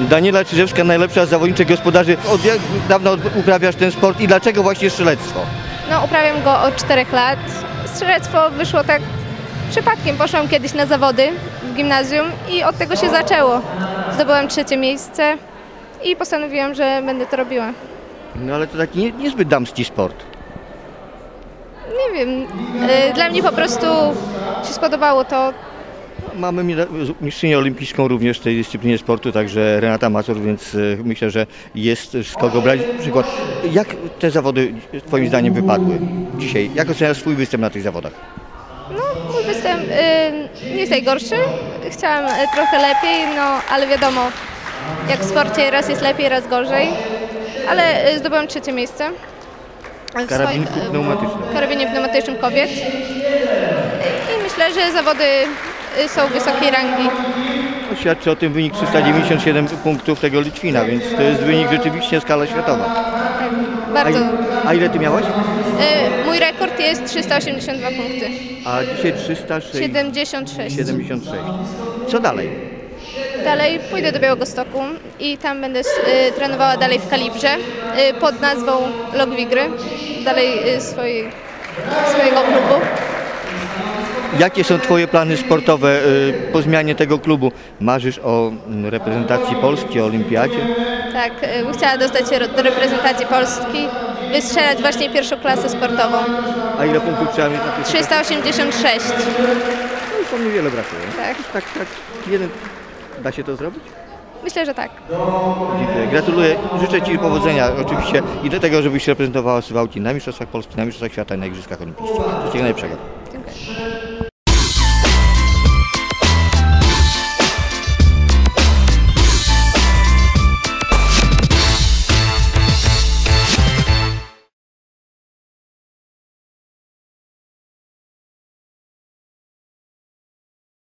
Daniela Czyżewska, najlepsza zawodniczka gospodarzy. Od jak dawna uprawiasz ten sport i dlaczego właśnie strzelectwo? No, uprawiam go od 4 lat. Strzelectwo wyszło tak przypadkiem. Poszłam kiedyś na zawody w gimnazjum i od tego się zaczęło. Zdobyłam trzecie miejsce i postanowiłam, że będę to robiła. No ale to taki nie, niezbyt damski sport. Nie wiem, y, dla mnie po prostu się spodobało to. Mamy mistrzynię olimpijską również w tej dyscyplinie sportu, także Renata Mazur, więc y, myślę, że jest z kogo brać przykład. Jak te zawody Twoim zdaniem wypadły dzisiaj? Jak oceniasz swój występ na tych zawodach? No, mój występ y, nie jest najgorszy. Chciałam y, trochę lepiej, no ale wiadomo, jak w sporcie raz jest lepiej, raz gorzej. Ale y, zdobyłam trzecie miejsce. W Karabinku pneumatycznym. karabinie pneumatycznym kobiet. I myślę, że zawody są wysokiej rangi. To Świadczy o tym wynik 397 punktów tego Litwina, więc to jest wynik rzeczywiście skala światowa. A, Bardzo. i- a ile Ty miałaś? Y, mój rekord jest 382 punkty. A dzisiaj 306. 76. 76. Co dalej? Dalej pójdę do Białegostoku i tam będę y, trenowała dalej w kalibrze y, pod nazwą Logwigry. Dalej y, swojej, swojego klubu. Jakie są Twoje plany sportowe y, po zmianie tego klubu? Marzysz o mm, reprezentacji Polski, o olimpiadzie? Tak, y, bym chciała dostać się do reprezentacji Polski, wystrzelać właśnie pierwszą klasę sportową. A ile punktów trzeba mieć na tym? 386. No i to niewiele brakuje. Tak. Tak, tak. Jeden. Da się to zrobić? Myślę, że tak. Dziękuję. Gratuluję. Życzę Ci powodzenia oczywiście i do tego, żebyś reprezentowała Suwałki na Mistrzostwach Polski, na Mistrzostwach Świata i na Igrzyskach Olimpijskich. Wszystkiego najlepszego. Dziękuję.